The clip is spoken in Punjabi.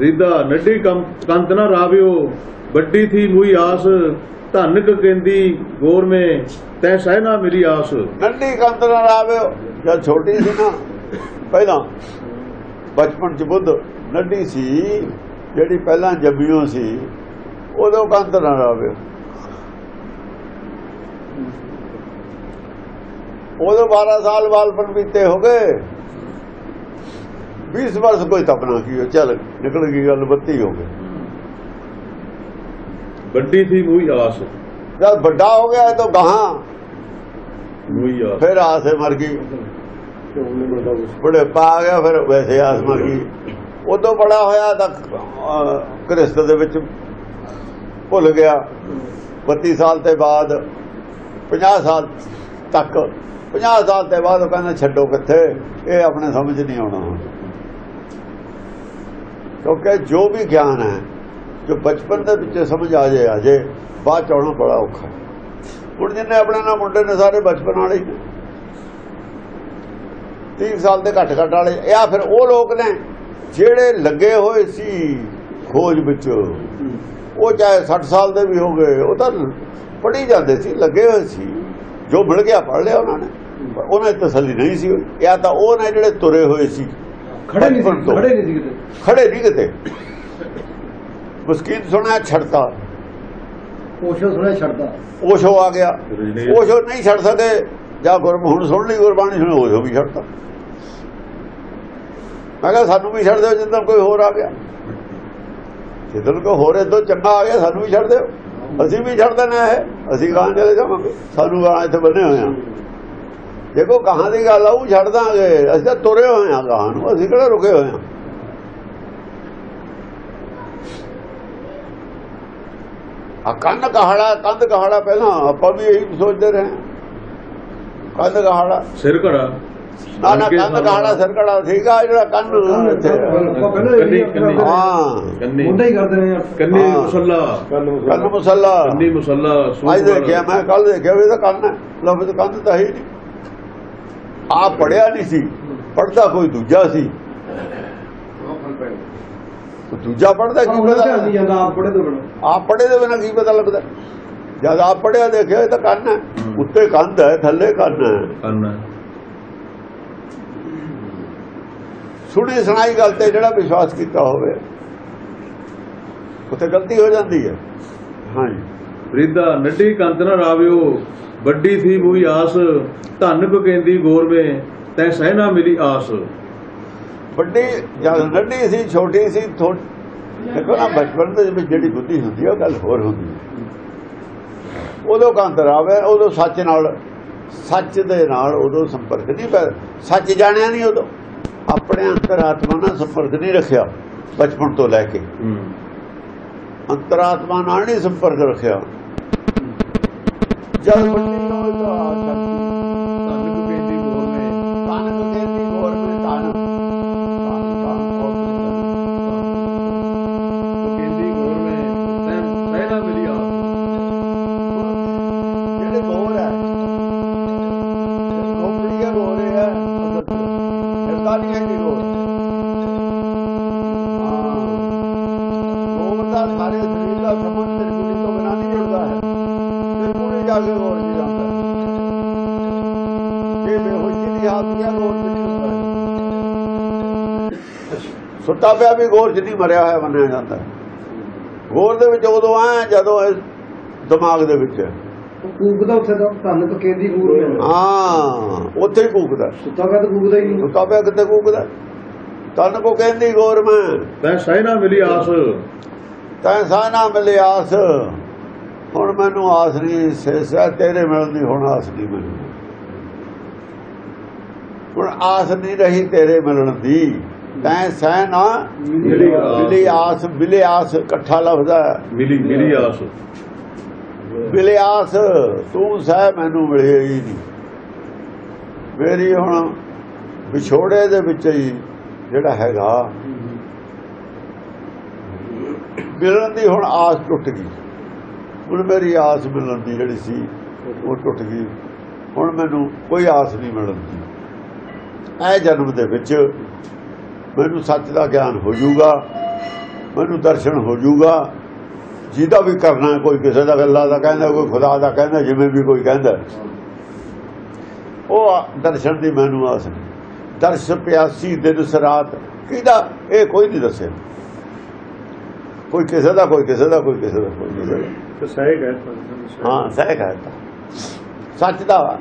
ਰੀਦਾ ਨੱਡੀ ਕੰਤ ਨਾ ਰਾਵਿਓ, ਵੱਡੀ ਥੀ ਮੂਈ ਆਸ ਧੰਨ ਕਹਿੰਦੀ ਗੋਰ ਮੇ ਤੈ ਸਹਿ ਨਾ ਮੇਰੀ ਆਸ। ਨੰਡੀ ਕੰਤ ਨਾਲ ਆਵੇ ਜਦ ਛੋਟੀ ਸੀ ਨਾ, ਪਹਿਲਾਂ ਬਚਪਨ ਚ ਬੁੱਧ ਨੱਡੀ ਸੀ, ਜਿਹੜੀ ਪਹਿਲਾਂ ਜੰਮੀਓ ਸੀ, ਉਦੋਂ ਕੰਤ ਨਾਲ ਆਵੇ ਉਦੋਂ 12 ਸਾਲ ਬਾਲਪਨ ਬੀਤੇ ਹੋ ਗਏ। 20 ਵਰਸ ਕੋਈ ਤਪਨਾ ਕੀ ਚੱਲ ਨਿਕਲ ਗਈ ਗੱਲ ਬੱਤੀ ਹੋ ਗਈ। ਵੱਡੀ ਥੀ ਮੂਈ ਆਸ। ਜਦ ਵੱਡਾ ਹੋ ਗਿਆ ਤਾਂ ਗਾਹਾਂ। ਮੂਈ ਆਸ। ਫਿਰ ਆਸੇ ਮਰ ਗਈ। ਬੜੇ ਪਾ ਗਿਆ ਫਿਰ ਵੈਸੇ ਆਸ ਮਰ ਗਈ। ਉਦੋਂ ਬੜਾ ਹੋਇਆ ਤਾਂ ਕ੍ਰਿਸਤ ਦੇ ਵਿੱਚ ਭੁੱਲ ਗਿਆ। 32 ਸਾਲ ਤੇ ਬਾਅਦ 50 ਸਾਲ ਤੱਕ 50 ਸਾਲ ਤੇ ਬਾਅਦ ਉਹ ਕਹਿੰਦਾ ਛੱਡੋ ਕਿੱਥੇ? ਇਹ ਆਪਣੇ ਸਮਝ ਨਹੀਂ ਆਉਣਾ ਹੁਣ। ਕਿਉਂਕਿ ਜੋ ਵੀ ਗਿਆਨ ਹੈ, ਜੋ ਬਚਪਨ ਦੇ ਵਿੱਚ ਸਮਝ ਆ ਜਾਏ, ਆ ਜੇ ਬਾਅਦ ਚ ਆਉਣਾ ਬੜਾ ਔਖਾ। ਹੁਣ ਜਿੰਨੇ ਆਪਣੇ ਨਾਲ ਮੁੰਡੇ ਨੇ ਸਾਰੇ ਬਚਪਨ ਵਾਲੇ ਹੀ 30 ਸਾਲ ਦੇ ਘੱਟ ਘੱਟ ਵਾਲੇ, ਇਹ ਫਿਰ ਉਹ ਲੋਕ ਨੇ ਜਿਹੜੇ ਲੱਗੇ ਹੋਏ ਸੀ ਖੋਜ ਵਿੱਚ। ਉਹ ਚਾਹੇ 60 ਸਾਲ ਦੇ ਵੀ ਹੋ ਗਏ, ਉਹ ਤਾਂ ਪੜ੍ਹੀ ਜਾਂਦੇ ਸੀ, ਲੱਗੇ ਹੋਏ ਸੀ। ਜੋ ਮਿਲ ਗਿਆ ਪੜ ਲਿਆ ਉਹਨਾਂ ਨੇ ਉਹਨਾਂ ਦੀ ਤਸੱਲੀ ਨਹੀਂ ਸੀ ਇਹ ਤਾਂ ਉਹ ਨੇ ਜਿਹੜੇ ਤੁਰੇ ਹੋਏ ਸੀ। ਖੜੇ ਨਹੀਂ ਸੀ। ਖੜੇ ਨਹੀਂ ਸੀ ਕਿਤੇ। ਖੜੇ ਨਹੀਂ ਕਿਤੇ। ਮੁਸਕੀਨ ਸੁਣਿਆ ਛੱਡਤਾ। ਕੋਸ਼ਿਸ਼ ਸੁਣਿਆ ਛੱਡਦਾ ਓਸ਼ੋ ਆ ਗਿਆ। ਓਸ਼ੋ ਨਹੀਂ ਛੱਡ ਸਕੇ ਜਾਂ ਗੁਰਮ ਹੁਣ ਸੁਣ ਲਈ ਗੁਰਬਾਣੀ ਸੁਣੇ ਓਸ਼ੋ ਵੀ ਛੱਡਤਾ। ਮੈਂ ਕਿਹਾ ਸਾਨੂੰ ਵੀ ਛੱਡ ਦਿਓ ਜਿੱਦਣ ਕੋਈ ਹੋਰ ਆ ਗਿਆ। ਜਿੱਦਣ ਕੋਈ ਹੋਰ ਇਦੋਂ ਚੰਗਾ ਆ ਗਿਆ ਸਾਨੂੰ ਵੀ ਛੱਡ ਦਿਓ। ਅਸੀਂ ਵੀ ਛੱਡ ਦੇਣਾ ਹੈ ਅਸੀਂ ਗਾਂ ਚਲੇ ਜਾਵਾਂਗੇ। ਸਾਨੂੰ ਗਾਂ ਇੱਥੇ ਬੰਨੇ ਹੋਏ ਆ। ਦੇਖੋ ਕਹਾਂ ਦੀ ਗੱਲ ਆ ਉਹ ਛੱਡ ਦਾਂਗੇ ਅਸੀਂ ਤਾਂ ਤੁਰੇ ਹੋਏ ਆ ਗਾਂ ਨੂੰ ਅਸੀਂ ਕਿਹੜਾ ਰੁਕੇ ਹੋਏ ਆ ਆ ਕੰਨ ਕਹਾੜਾ ਕੰਧ ਕਹਾੜਾ ਪਹਿਲਾਂ ਆਪਾਂ ਵੀ ਇਹੀ ਸੋਚਦੇ ਰਹੇ ਕੰਧ ਕਹਾੜਾ। ਸਿਰ ਘੜਾ। ਨਾ ਨਾ ਕੰਧ ਕਹਾੜਾ ਸਰਕੜਾ ਠੀਕ ਆ ਜਿਹੜਾ ਕੰਨ ਇੱਥੇ। ਕੰਨੀ ਕੰਨੀ। ਹਾਂ। ਕੰਨੀ। ਮੁੰਡਾ ਹੀ ਕਰਦੇ ਆ ਕੰਨੀ। ਮੁਸੱਲਾ। ਕੰਨ ਮੁਸੱਲਾ। ਕੰਨੀ ਮੁਸੱਲਾ। ਅੱਜ। ਦੇਖਿਆ ਮੈਂ ਕੱਲ ਦੇਖਿਆ ਵੀ ਤਾਂ ਕੰਨ ਲਫ਼ਜ਼ ਕੰਨ ਤਾਂ ਹੈ ਹੀ ਨਹੀਂ। ਆ ਪੜਿਆ ਨਹੀਂ ਸੀ ਪੜਦਾ ਕੋਈ ਦੂਜਾ ਸੀ। ਉਹ ਦੂਜਾ ਪੜਦਾ ਕੀ ਪਤਾ? ਨਹੀਂ ਜਾਂਦਾ ਆਪ ਪੜੇ ਤੋਂ ਬਣਾ ਆਪ ਪੜੇ ਦੇ ਬਿਨਾਂ ਕੀ ਪਤਾ ਲੱਗਦਾ? ਜਦ ਆਪ ਪੜਿਆ ਦੇਖਿਆ ਇਹ ਤਾਂ ਕੰਨ ਹੈ। ਉੱਤੇ ਕੰਧ ਹੈ ਥੱਲੇ ਕੰਨ ਹੈ। ਕੰਨ ਸੁਣੀ ਸੁਣਾਈ ਗੱਲ ਤੇ ਜਿਹੜਾ ਵਿਸ਼ਵਾਸ ਕੀਤਾ ਹੋਵੇ ਉੱਥੇ ਗਲਤੀ ਹੋ ਜਾਂਦੀ ਹੈ। ਹਾਂਜੀ। ਰੀਦਾ ਨੱਡੀ ਕੰਤ ਨਾ ਰਾਵਿਓ ਵੱਡੀ ਥੀ ਮੂਈ ਆਸ ਧੰਨ ਕ ਕਹਿੰਦੀ ਗੋਰ ਮੇ ਤੈ ਸਹਿ ਨਾ ਮੇਰੀ ਆਸ। ਵੱਡੀ ਜਦ ਨੰਢੀ ਸੀ ਛੋਟੀ ਸੀ ਦੇਖੋ ਨਾ ਬਚਪਨ ਦੇ ਵਿੱਚ ਜਿਹੜੀ ਬੁੱਧੀ ਹੁੰਦੀ ਹੈ ਉਹ ਗੱਲ ਹੋਰ ਹੁੰਦੀ ਹੈ ਉਦੋਂ ਕਾਂਤਰ ਆਵੇ ਉਦੋਂ ਸੱਚ ਨਾਲ ਸੱਚ ਦੇ ਨਾਲ ਉਦੋਂ ਸੰਪਰਕ ਨਹੀਂ ਪੈ ਸੱਚ ਜਾਣਿਆ ਨਹੀਂ ਉਦੋਂ। ਆਪਣੇ ਅੰਤਰਾਤਮਾ ਨਾਲ ਸੰਪਰਕ ਨਹੀਂ ਰੱਖਿਆ ਬਚਪਨ ਤੋਂ ਲੈ ਕੇ। ਅੰਤਰਾਤਮਾ ਨਾਲ ਨਹੀਂ ਸੰਪਰਕ ਰੱਖਿਆ। ਜਦ ਵੱਡੀ ਹੋਈ ਤਾਂ ਜਾ ਕੇ ਗੋਲ ਜੀ ਜਾਂਦਾ ਇਹ ਬੇਹੋਸ਼ੀ ਦੀ ਹਾਲਤ ਹੈ ਗੋਲ ਚ ਨਹੀਂ ਹੁੰਦਾ ਹੈ ਸੁੱਤਾ ਪਿਆ ਵੀ ਚ ਨਹੀਂ ਮਰਿਆ ਹੋਇਆ ਮੰਨਿਆ ਜਾਂਦਾ। ਗੋਲ ਦੇ ਵਿੱਚ ਉਦੋਂ ਆ ਜਦੋਂ ਇਹ ਦਿਮਾਗ ਦੇ ਵਿੱਚ ਹੈ ਕੂਕਦਾ ਉੱਥੇ ਤਾਂ ਧੰਨ ਤੋਂ ਕਹਿੰਦੀ ਗੂਰ ਹਾਂ। ਉੱਥੇ ਹੀ ਕੂਕਦਾ। ਸੁੱਤਾ ਤਾਂ ਕੂਕਦਾ ਹੀ ਨਹੀਂ। ਸੁੱਤਾ ਪਿਆ ਕਿਤੇ ਕੂਕਦਾ? ਤਨ ਕੋ ਕਹਿੰਦੀ ਗੌਰ ਮੈਂ। ਤੈ ਸਹਿ ਨਾ ਮੇਰੀ ਆਸ। ਤੈਂ ਸਾਨਾ ਮਿਲੇ ਆਸ। ਹੁਣ ਮੈਨੂੰ ਆਸ ਨਹੀਂ ਸੇਸਾ ਤੇਰੇ ਮਿਲਣ ਦੀ ਹੁਣ ਆਸ ਨਹੀਂ ਮੈਨੂੰ। ਹੁਣ ਆਸ ਨਹੀਂ ਰਹੀ ਤੇਰੇ ਮਿਲਣ ਦੀ ਤੈਂ ਸਹਿ ਨਾ ਮਿਲੀ ਆਸ। ਮਿਲੀ ਆਸ ਮਿਲੇ ਇਕੱਠਾ ਲਫ਼ਜ਼ਾ ਮਿਲੀ ਮਿਲੀ ਆਸ। ਮਿਲੇ ਆਸ ਤੂੰ ਸਹਿ ਮੈਨੂੰ ਮਿਲਿਆ ਹੀ ਨਹੀਂ। ਮੇਰੀ ਹੁਣ ਵਿਛੋੜੇ ਦੇ ਵਿੱਚ ਹੀ ਜਿਹੜਾ ਹੈਗਾ। ਮਿਲਣ ਦੀ ਹੁਣ ਆਸ ਟੁੱਟ ਗਈ। ਹੁਣ ਮੇਰੀ ਆਸ ਮਿਲਣ ਦੀ ਜਿਹੜੀ ਸੀ, ਉਹ ਟੁੱਟ ਗਈ। ਹੁਣ ਮੈਨੂੰ ਕੋਈ ਆਸ ਨਹੀਂ ਮਿਲਣ ਦੀ। ਇਹ ਜਨਮ ਦੇ ਵਿੱਚ ਮੈਨੂੰ ਸੱਚ ਦਾ ਗਿਆਨ ਹੋ ਜਾਊਗਾ, ਮੈਨੂੰ ਦਰਸ਼ਨ ਹੋ ਜਾਊਗਾ। ਜਿਹਦਾ ਵੀ ਕਰਨਾ ਕੋਈ ਕਿਸੇ ਦਾ ਗੱਲਾਂ ਦਾ ਕਹਿੰਦਾ, ਕੋਈ ਖੁਦਾ ਦਾ ਕਹਿੰਦਾ, ਜਿਵੇਂ ਵੀ ਕੋਈ ਕਹਿੰਦਾ। ਉਹ ਦਰਸ਼ਨ ਦੀ ਮੈਨੂੰ ਆਸ ਨਹੀਂ। ਦਰਸ਼ ਪਿਆਸੀ ਦਿਨ ਸਰਾਤ ਕਿਹਦਾ? ਇਹ ਕੋਈ ਨਹੀਂ ਦੱਸਿਆ ਕੋਈ ਕਿਸੇ ਦਾ, ਕੋਈ ਕਿਸੇ ਦਾ, ਕੋਈ ਕਿਸੇ ਦਾ, ਕੋਈ ਕਿਸੇ ਦਾ। ਸਹਿ ਗਏ ਹਾਂ ਸਹਿ ਕਹਤਾ ਸੱਚ ਦਾ ਵਾ।